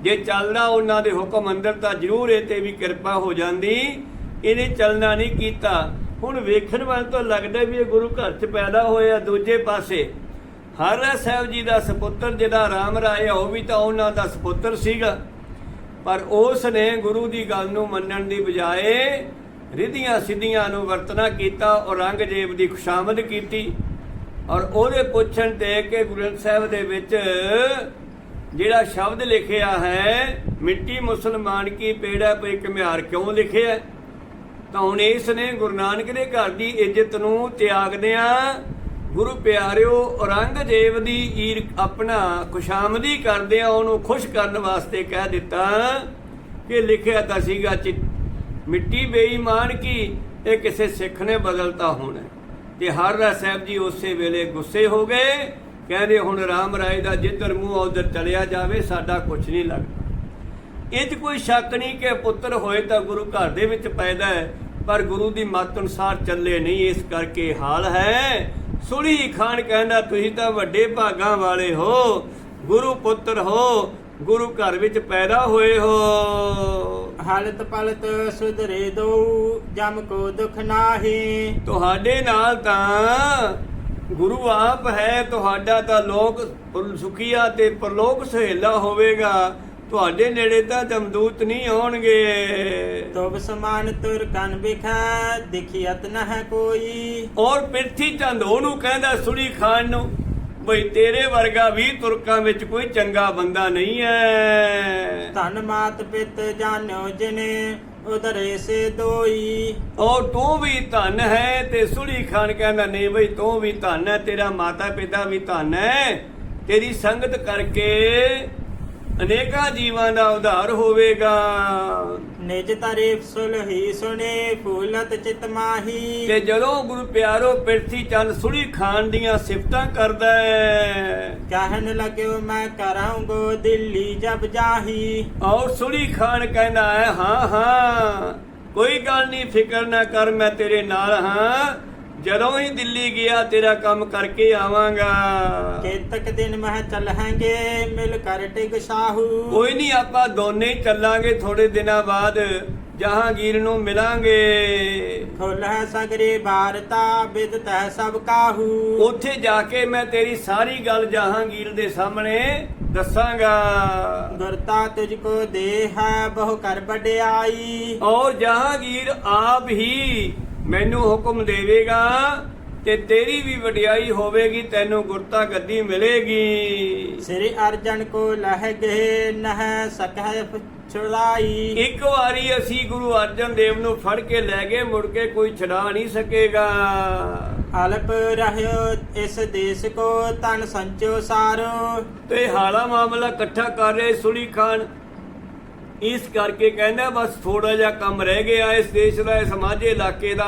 ਜੇ ਚੱਲਦਾ ਉਹਨਾਂ ਦੇ ਹੁਕਮ ਅੰਦਰ ਤਾਂ ਜ਼ਰੂਰ ਇਹ ਤੇ ਵੀ ਕਿਰਪਾ ਹੋ ਜਾਂਦੀ। ਇਹਨੇ ਚੱਲਣਾ ਨਹੀਂ ਕੀਤਾ। ਹੁਣ ਵੇਖਣ ਵਾਲ ਤਾਂ ਲੱਗਦਾ ਵੀ ਇਹ ਗੁਰੂ ਘਰ 'ਚ ਪੈਦਾ ਹੋਇਆ ਦੂਜੇ ਪਾਸੇ ਹਰ ਸਾਹਿਬ ਜੀ ਦਾ ਸੁਪੁੱਤਰ ਜਿਹਦਾ ਰਾਮ ਰਾਏ ਉਹ ਵੀ ਤਾਂ ਉਹਨਾਂ ਦਾ ਸੁਪੁੱਤਰ ਸੀਗਾ। ਪਰ ਉਸ ਨੇ ਗੁਰੂ ਦੀ ਗੱਲ ਨੂੰ ਮੰਨਣ ਦੀ ਬਜਾਏ ਰਿਧੀਆਂ ਸਿੱਧੀਆਂ ਨੂੰ ਵਰਤਣਾ ਕੀਤਾ ਔਰੰਗਜ਼ੇਬ ਦੀ ਖੁਸ਼ਾਮਦ ਕੀਤੀ ਔਰ ਉਹਦੇ ਪੁੱਛਣ ਤੇ ਕਿ ਗੁਰੂ ਗ੍ਰੰਥ ਸਾਹਿਬ ਦੇ ਵਿੱਚ ਜਿਹੜਾ ਸ਼ਬਦ ਲਿਖਿਆ ਹੈ, ਮਿੱਟੀ ਮੁਸਲਮਾਨ ਕੀ ਪੇੜਾ ਪਈ ਘਮਿਆਰ ਕਿਉਂ ਲਿਖਿਆ? ਤਾਂ ਹੁਣ ਇਸ ਨੇ ਗੁਰੂ ਨਾਨਕ ਦੇ ਘਰ ਦੀ ਇੱਜ਼ਤ ਨੂੰ ਤਿਆਗਦਿਆਂ ਗੁਰੂ ਪਿਆਰਿਓ, ਔਰੰਗਜ਼ੇਬ ਦੀ ਈਰ ਆਪਣਾ ਖੁਸ਼ਾਮਦੀ ਕਰਦਿਆਂ ਉਹਨੂੰ ਖੁਸ਼ ਕਰਨ ਵਾਸਤੇ ਕਹਿ ਦਿੱਤਾ ਕਿ ਲਿਖਿਆ ਤਾਂ ਸੀਗਾ ਚਿ- ਮਿੱਟੀ ਬੇਈਮਾਨ ਕੀ ਇਹ ਕਿਸੇ ਸਿੱਖ ਨੇ ਬਦਲਤਾ ਹੋਣਾ। ਤੇ ਹਰ ਰਾਏ ਸਾਹਿਬ ਜੀ ਉਸੇ ਵੇਲੇ ਗੁੱਸੇ ਹੋ ਗਏ, ਕਹਿੰਦੇ ਹੁਣ ਰਾਮ ਰਾਏ ਦਾ ਜਿੱਧਰ ਮੂੰਹ ਉਧਰ ਚਲਿਆ ਜਾਵੇ, ਸਾਡਾ ਕੁਝ ਨਹੀਂ ਲੱਗਦਾ। ਇਹ 'ਚ ਕੋਈ ਸ਼ੱਕ ਨਹੀਂ ਕਿ ਪੁੱਤਰ ਹੋਏ ਤਾਂ ਗੁਰੂ ਘਰ ਦੇ ਵਿੱਚ ਪੈਦਾ ਹੈ, ਪਰ ਗੁਰੂ ਦੀ ਮੱਤ ਅਨੁਸਾਰ ਚੱਲੇ ਨਹੀਂ, ਇਸ ਕਰਕੇ ਹਾਲ ਹੈ ਸੁਲੀ ਖਾਨ ਕਹਿੰਦਾ ਤੁਸੀਂ ਤਾਂ ਵੱਡੇ ਭਾਗਾਂ ਵਾਲੇ ਹੋ। ਗੁਰੂ ਪੁੱਤਰ ਹੋ। ਗੁਰੂ ਘਰ ਵਿੱਚ ਪੈਦਾ ਹੋਏ ਹੋ। ਹਲਤ ਪਲਤ ਸੁਧਰੇ ਦੋ ਜਮ ਕੋ ਦੁਖ ਨਾਹੀ। ਤੁਹਾਡੇ ਨਾਲ ਤਾਂ ਗੁਰੂ ਆਪ ਹੈ। ਤੁਹਾਡਾ ਤਾਂ ਲੋਕ ਸੁਖੀਆ ਤੇ ਪਰਲੋਕ ਸਹੇਲਾ ਹੋਵੇਗਾ। ਤੁਹਾਡੇ ਨੇੜੇ ਤਾਂ ਜਮਦੂਤ ਨਹੀਂ ਆਉਣਗੇ। ਤੋਬ ਸਮਾਨ ਤੁਰ ਕਨ ਬਿਖੈ ਦਿਖਿਅਤ ਨ ਹੈ ਕੋਈ। ਔਰ ਪਿਰਥੀ ਚੰਦ ਉਹਨੂੰ ਕਹਿੰਦਾ ਸੁਲੀ ਖਾਨ ਨੂੰ ਬਈ ਤੇਰੇ ਵਰਗਾ ਵੀ ਤੁਰਕਾਂ ਵਿੱਚ ਕੋਈ ਚੰਗਾ ਬੰਦਾ ਨਹੀਂ ਹੈ ਧਨ ਮਾਤ ਪਿਤ ਜਾਣਿਓ ਜਿਨੇ ਉਧਰੇ ਸੇ ਦੋਈ। ਔਰ ਤੂੰ ਵੀ ਧਨ ਹੈ ਤੇ ਸੁਲੀ ਖਾਨ ਕਹਿੰਦਾ ਨਹੀਂ ਬਈ ਤੂੰ ਵੀ ਧਨ ਹੈ ਤੇਰਾ ਮਾਤਾ ਪਿਤਾ ਵੀ ਧਨ ਹੈ। ਤੇਰੀ ਸੰਗਤ ਕਰਕੇ ਅਨੇਕਾਂ ਜੀਵਾਂ ਦਾ ਉਧਾਰ ਹੋਵੇਗਾ। ਨਿਜ ਤਾਰੀਫ ਸੁਲਹੀ ਸੁਨੇ ਫੂਲਤ ਚਿਤ ਮਾਹੀ। ਤੇ ਜਦੋਂ ਗੁਰੂ ਪਿਆਰੋ ਪਿਰਥੀ ਚੰਦ ਸੁਣੀ ਖਾਨ ਦੀਆਂ ਸਿਫਤਾਂ ਕਰਦਾ ਹੈ। ਕਹਿਣ ਲੱਗਿਓ ਮੈਂ ਕਰਾਂਗੋ ਦਿੱਲੀ ਜਬ ਜਾਹੀ। ਔਰ ਸੁਣੀ ਖਾਨ ਕਹਿੰਦਾ ਹੈ ਹਾਂ ਹਾਂ ਕੋਈ ਗੱਲ ਨਹੀਂ ਫਿਕਰ ਨਾ ਕਰ ਮੈਂ ਤੇਰੇ ਨਾਲ ਹਾਂ। ਜਦੋਂ ਹੀ ਦਿੱਲੀ ਗਿਆ ਤੇਰਾ ਕੰਮ ਕਰਕੇ ਆਵਾਂਗਾ। ਕੇਤਕ ਦਿਨ ਮਹ ਚਲਹਾਂਗੇ ਮਿਲ ਕਰ ਟਿਕ ਸਾਹੂ। ਕੋਈ ਨਹੀਂ ਆਪਾਂ ਦੋਨੇ ਹੀ ਚੱਲਾਂਗੇ ਥੋੜੇ ਦਿਨਾਂ ਬਾਅਦ। ਜਹਾਂਗੀਰ ਨੂੰ ਮਿਲਾਂਗੇ। ਖੁੱਲ ਹੈ ਸਗਰੇ ਭਾਰਤਾ ਬਿਦ ਤੈ ਸਭ ਕਾਹੂ। ਉੱਥੇ ਜਾ ਕੇ ਮੈਂ ਤੇਰੀ ਸਾਰੀ ਗੱਲ ਜਹਾਂਗੀਰ ਦੇ ਸਾਹਮਣੇ ਦੱਸਾਂਗਾ। ਗੁਰਤਾ ਤੁਝ ਕੋ ਦੇ ਹੈ ਬਹੁ ਕਰ ਬੜਾਈ ਔਰ ਜਹਾਂਗੀਰ ਆਪ ਹੀ ਮੈਨੂੰ ਹੁਕਮ ਦੇਵੇਗਾ ਤੇ ਤੇਰੀ ਵੀ ਵਡਿਆਈ ਹੋਵੇਗੀ ਤੈਨੂੰ ਗੁਰਤਾ ਗੱਦੀ ਮਿਲੇਗੀ। ਸ੍ਰੀ ਅਰਜਨ ਕੋ ਲਹਿ ਗਏ ਨਹ ਸਕਹਿ ਛੁੜਾਈ। ਇੱਕ ਵਾਰੀ ਅਸੀਂ ਗੁਰੂ ਅਰਜਨ ਦੇਵ ਨੂੰ ਫੜ ਕੇ ਲੈ ਗਏ ਮੁੜ ਕੇ ਕੋਈ ਛਡਾ ਨਹੀਂ ਸਕੇਗਾ। ਅਲਪ ਰਹਿਓ ਇਸ ਦੇਸ ਕੋ ਤਨ ਸੰਚੋ ਸਾਰੋ। ਤੇ ਹਾਲਾ ਮਾਮਲਾ ਇਕੱਠਾ ਕਰ ਰਹੇ ਸੁਲੀ ਖਾਨ। ਇਸ ਕਰਕੇ ਕਹਿੰਦਾ ਬਸ ਥੋੜਾ ਜਿਹਾ ਕੰਮ ਰਹਿ ਗਿਆ ਇਸ ਦੇਸ਼ ਦਾ ਇਸ ਮਾਝੇ ਇਲਾਕੇ ਦਾ।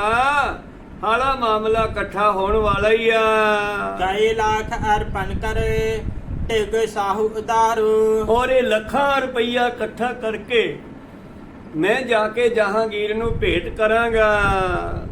ਹਾਲਾ ਮਾਮਲਾ ਇਕੱਠਾ ਹੋਣ ਵਾਲਾ ਹੀ ਆ। ਕਈ ਲੱਖ ਅਰਪਣ ਕਰੇ ਟਿਗ ਸਾਹੂ ਉਦਾਰੂ ਔਰ ਇਹ ਲੱਖਾਂ ਰੁਪਈਆ ਇਕੱਠਾ ਕਰਕੇ ਮੈਂ ਜਾ ਕੇ ਜਹਾਂਗੀਰ ਨੂੰ ਭੇਟ ਕਰਾਂਗਾ।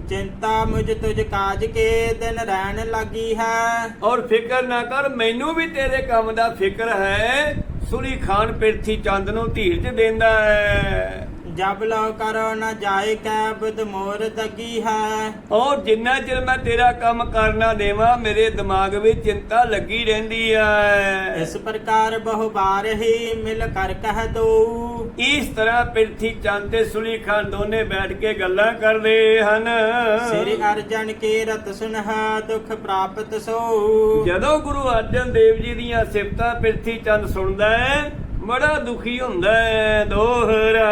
ਚਿੰਤਾ ਮੁਝ ਤੁਝ ਕਾਜ ਕੇ ਦਿਨ ਰਹਿਣ ਲੱਗੀ ਹੈ। ਔਰ ਫਿਕਰ ਨਾ ਕਰ ਮੈਨੂੰ ਵੀ ਤੇਰੇ ਕੰਮ ਦਾ ਫਿਕਰ ਹੈ। ਸੁਲੀ ਖਾਨ ਪਿਰਥੀ ਚੰਦ ਨੂੰ ਧੀਰਜ ਦਿੰਦਾ ਹੈ। ਜਬ ਲੋ ਕਰੋ ਨ ਜਾਏ ਕੈ ਬੁਧ ਮੋਰ ਦਗੀ ਹੈ। ਔਰ ਜਿੰਨਾ ਚਿਰ ਮੈਂ ਤੇਰਾ ਕੰਮ ਕਰਨਾ ਦੇਵਾਂ ਮੇਰੇ ਦਿਮਾਗ ਵਿੱਚ ਚਿੰਤਾ ਲੱਗੀ ਰਹਿੰਦੀ ਹੈ। ਇਸ ਪ੍ਰਕਾਰ ਬਹੁ ਬਾਰ ਹੀ ਮਿਲ ਕਰ ਕਹਿ ਦੋ। ਇਸ ਤਰ੍ਹਾਂ ਪਿਰਥੀ ਚੰਦ ਤੇ ਸੁਲੀ ਖਾਨ ਦੋਨੇ ਬੈਠ ਕੇ ਗੱਲਾਂ ਕਰਦੇ ਹਨ। ਸ੍ਰੀ ਅਰਜਨ ਕੀ ਰਤ ਸੁਨਹਾ ਦੁਖ ਪ੍ਰਾਪਤ ਸੋ। ਜਦੋਂ ਗੁਰੂ ਅਰਜਨ ਦੇਵ ਜੀ ਦੀਆਂ ਸਿਫਤਾਂ ਪਿਰਥੀ ਚੰਦ ਸੁਣਦਾ ਹੈ ਬੜਾ ਦੁਖੀ ਹੁੰਦਾ ਹੈ ਦੋਹਰਾ।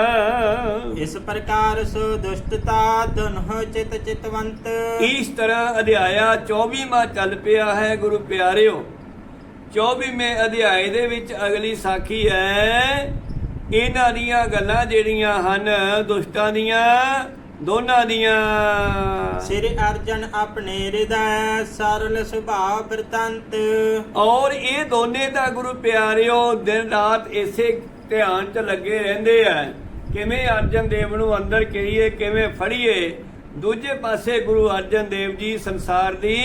ਇਸ ਪ੍ਰਕਾਰ ਸੋ ਦੁਸ਼ਟਤਾ ਦੁਨਹੁ ਚਿਤ ਚਿਤਵੰਤ। ਇਸ ਤਰ੍ਹਾਂ ਅਧਿਆਇਆ 24ਵਾਂ ਚੱਲ ਪਿਆ ਹੈ ਗੁਰੂ ਪਿਆਰਿਓ। 24ਵੇਂ ਅਧਿਆਏ ਦੇ ਵਿੱਚ ਅਗਲੀ ਸਾਖੀ ਹੈ ਇਹਨਾਂ ਦੀਆਂ ਗੱਲਾਂ ਜਿਹੜੀਆਂ ਹਨ ਦੁਸ਼ਟਾਂ ਦੀਆਂ ਦੋਨਾਂ ਦੀਆਂ ਸ੍ਰੀ ਅਰਜਨ ਆਪਣੇ ਹਿਰਦੈ ਸਰਲ ਸੁਭਾਅ ਬ੍ਰਤੰਤ ਔਰ ਇਹ ਦੋਨੇ ਦਾ ਗੁਰੂ ਪਿਆਰਿਓ ਦਿਨ ਰਾਤ ਇਸੇ ਧਿਆਨ 'ਚ ਲੱਗੇ ਰਹਿੰਦੇ ਆ। ਕਿਵੇਂ ਅਰਜਨ ਦੇਵ ਨੂੰ ਅੰਦਰ ਕਰੀਏ ਕਿਵੇਂ ਫੜੀਏ। ਦੂਜੇ ਪਾਸੇ ਗੁਰੂ ਅਰਜਨ ਦੇਵ ਜੀ ਸੰਸਾਰ ਦੀ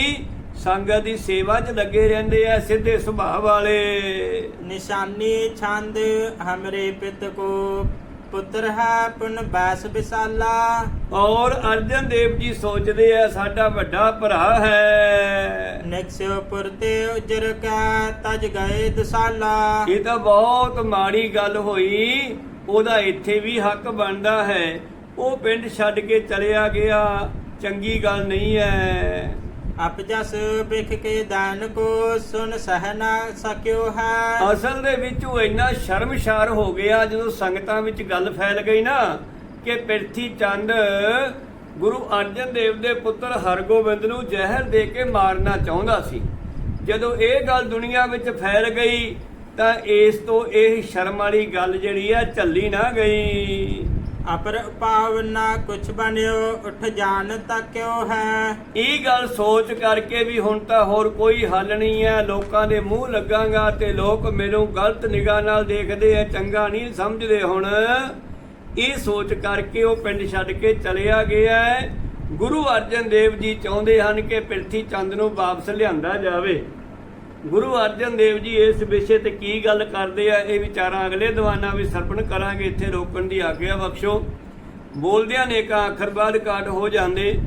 ਸੰਗਤ ਦੀ ਸੇਵਾ 'ਚ ਲੱਗੇ ਰਹਿੰਦੇ ਆ ਸਿੱਧੇ ਸੁਭਾਅ ਵਾਲੇ। ਨਿਸ਼ਾਨੀ ਛੰਦ ਹਮਰੇ ਪਿਤ ਕੋ ਪੁੱਤਰ ਹੈ ਪੁਨ ਬੈਸ ਬਿਸਾਲਾ ਔਰ ਅਰਜਨ ਦੇਵ ਜੀ ਸੋਚਦੇ ਆ ਸਾਡਾ ਵੱਡਾ ਭਰਾ ਹੈ। ਨਿਕਸਿਓ ਪੁਰਤੇ ਉਜਰ ਕੈ ਤਜ ਗਏ ਦਸਾਲਾ। ਇਹ ਤਾਂ ਬਹੁਤ ਮਾੜੀ ਗੱਲ ਹੋਈ। ਉਹਦਾ ਇੱਥੇ ਵੀ ਹੱਕ ਬਣਦਾ ਹੈ। ਉਹ ਪਿੰਡ ਛੱਡ ਕੇ ਚਲਿਆ ਗਿਆ। ਚੰਗੀ ਗੱਲ ਨਹੀਂ ਹੈ। ਅਪਜਸ ਬਿਖ ਕੇ ਦਾਨ ਕੋ ਸੁਨ ਸਹਿ ਸਕਿਓ ਹੈ ਅਸਲ ਦੇ ਵਿੱਚ ਉਹ ਇੰਨਾ ਸ਼ਰਮਸ਼ਾਰ ਹੋ ਗਿਆ ਜਦੋਂ ਸੰਗਤਾਂ ਵਿੱਚ ਗੱਲ ਫੈਲ ਗਈ ਨਾ ਕਿ ਪਿਰਥੀ ਚੰਦ ਗੁਰੂ ਅਰਜਨ ਦੇਵ ਦੇ ਪੁੱਤਰ ਹਰਗੋਬਿੰਦ ਨੂੰ ਜ਼ਹਿਰ ਦੇ ਕੇ ਮਾਰਨਾ ਚਾਹੁੰਦਾ ਸੀ। ਜਦੋਂ ਇਹ ਗੱਲ ਦੁਨੀਆ ਵਿੱਚ ਫੈਲ ਗਈ ਤਾਂ ਇਸ ਤੋਂ ਇਹ ਸ਼ਰਮ ਵਾਲੀ ਗੱਲ ਜਿਹੜੀ ਆ ਝੱਲੀ ਨਾ ਗਈ। ਅਪਰ ਭਾਵ ਨਾ ਕੁਛ ਬਣਿਓ, ਉਠ ਜਾਣ ਤੱਕਿਓ ਹੈ। ਇਹ ਗੱਲ ਸੋਚ ਕਰਕੇ ਵੀ ਹੁਣ ਤਾਂ ਹੋਰ ਕੋਈ ਹੱਲ ਨਹੀਂ ਹੈ। ਲੋਕਾਂ ਦੇ ਮੂੰਹ ਲੱਗਾਂਗਾ ਤੇ ਲੋਕ ਮੈਨੂੰ ਗਲਤ ਨਿਗਾਹ ਨਾਲ ਦੇਖਦੇ ਆ ਚੰਗਾ ਨਹੀਂ ਸਮਝਦੇ ਹੁਣ। ਇਹ ਸੋਚ ਕਰਕੇ ਉਹ ਪਿੰਡ ਛੱਡ ਕੇ ਚਲਿਆ ਗਿਆ ਗੁਰੂ ਅਰਜਨ ਦੇਵ ਜੀ ਚਾਹੁੰਦੇ ਹਨ ਕਿ ਪ੍ਰਿਥੀ ਚੰਦ ਨੂੰ ਵਾਪਸ ਲਿਆਂਦਾ ਜਾਵੇ। ਗੁਰੂ ਅਰਜਨ ਦੇਵ ਜੀ ਇਸ ਵਿਸ਼ੇ ਤੇ ਕੀ ਗੱਲ ਕਰਦੇ ਆ, ਇਹ ਵਿਚਾਰਾਂ ਅਗਲੇ ਦੀਵਾਨਾਂ ਵਿੱਚ ਸਰਪਣ ਕਰਾਂਗੇ, ਇੱਥੇ ਰੋਕਣ ਦੀ ਆਗਿਆ ਬਖਸ਼ੋ। ਬੋਲਦਿਆਂ ਨੇਕਾਂ ਅੱਖਰ ਬਾਅਦ ਕਾਟ ਹੋ ਜਾਂਦੇ।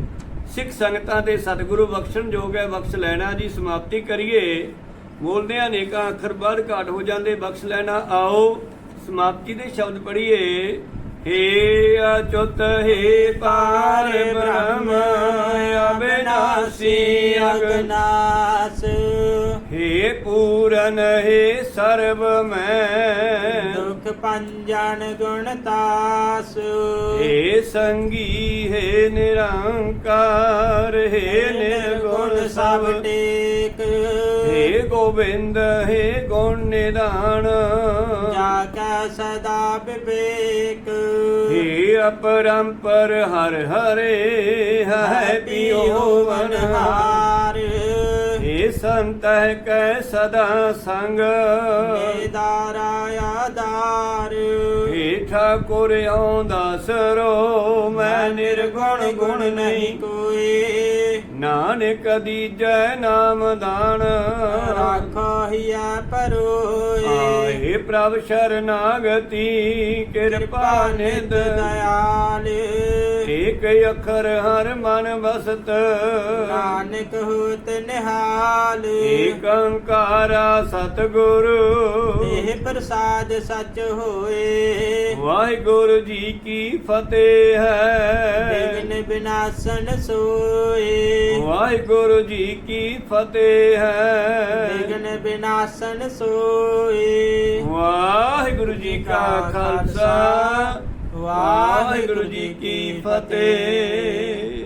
ਸਿੱਖ ਸੰਗਤਾਂ ਤੇ ਸਤਿਗੁਰੂ ਬਖਸ਼ਣ ਜੋਗ ਹੈ, ਬਖਸ਼ ਲੈਣਾ ਜੀ, ਸਮਾਪਤੀ ਕਰੀਏ। ਬੋਲਦਿਆਂ ਨੇਕਾਂ ਅੱਖਰ ਬਾਅਦ ਕਾਟ ਹੋ ਜਾਂਦੇ, ਬਖਸ਼ ਲੈਣਾ। ਆਓ, ਸਮਾਪਤੀ ਦੇ ਸ਼ਬਦ ਪੜ੍ਹੀਏ। ਹੇ ਅਚੁੱਤ, ਹੇ ਪਾਰ ਬ੍ਰਹਮ, ਅਬਿਨਾਸੀ ਅਗਨ ਅਗਨਾਸ ਹੇ ਪੂਰਨ ਹੇ ਸਰਬ ਮੈਂ ਦੁਖ ਪੰਜਨ ਗੁਣ ਤਾਸ। ਹੇ ਸੰਗੀ ਹੇ ਨਿਰੰਕਾਰ ਹੇ ਨਿਰਗੁਣ ਸਭ। ਟੇਕ। ਹੇ ਗੋਬਿੰਦ ਹੇ ਗੁਣ ਨਿਦਾਨ ਜਾ ਕੈ ਸਦਾ ਵਿਵੇਕ। ਹੇ ਅਪਰੰਪਰ ਹਰ। ਹਰੇ। ਹੈ ਪਿਓ ਕੈ ਸਦਾ ਸੰਗ। ਮੇਦਾਰਾ ਆਦਾਰ ਠਾਕੁਰ ਆਉਂਦਾ ਸਰੋ ਮੈਂ ਨਿਰਗੁਣ ਗੁਣ ਨਹੀਂ ਕੋਈ। ਨਾਨਕ ਦੀਜੈ ਨਾਮ ਦਾਨ। ਰਾਖੋ ਹਿਆ ਪਰੋਏ ਆਏ ਪ੍ਰਭ ਸ਼ਰਨਾਗਤੀ ਕਿਰਪਾ ਨਿਧ ਦਇਆਲ। ਏਕ ਅੱਖਰ ਹਰ ਮਨ ਬਸਤ ਨਾਨਕ ਹੋਤ ਨਿਹਾਲ। ਏਕ ਓੰਕਾਰਾ ਸਤਿਗੁਰੂ। ਇਹ ਪ੍ਰਸਾਦ ਸੱਚ ਹੋਏ। ਵਾਹਿਗੁਰੂ ਜੀ ਕੀ ਫਤਿਹ ਹੈ। ਬਿਗਨ ਬਿਨਾਸਨ ਸੋਏ। ਵਾਹਿਗੁਰੂ ਜੀ ਕੀ ਫਤਿਹ ਹੈ। ਬਿਗਨ ਬਿਨਾਸਨ ਸੋਏ। ਵਾਹਿਗੁਰੂ ਜੀ ਕਾ ਖਾਲਸਾ। ਵਾਹਿਗੁਰੂ ਜੀ ਕੀ ਫਤਿਹ।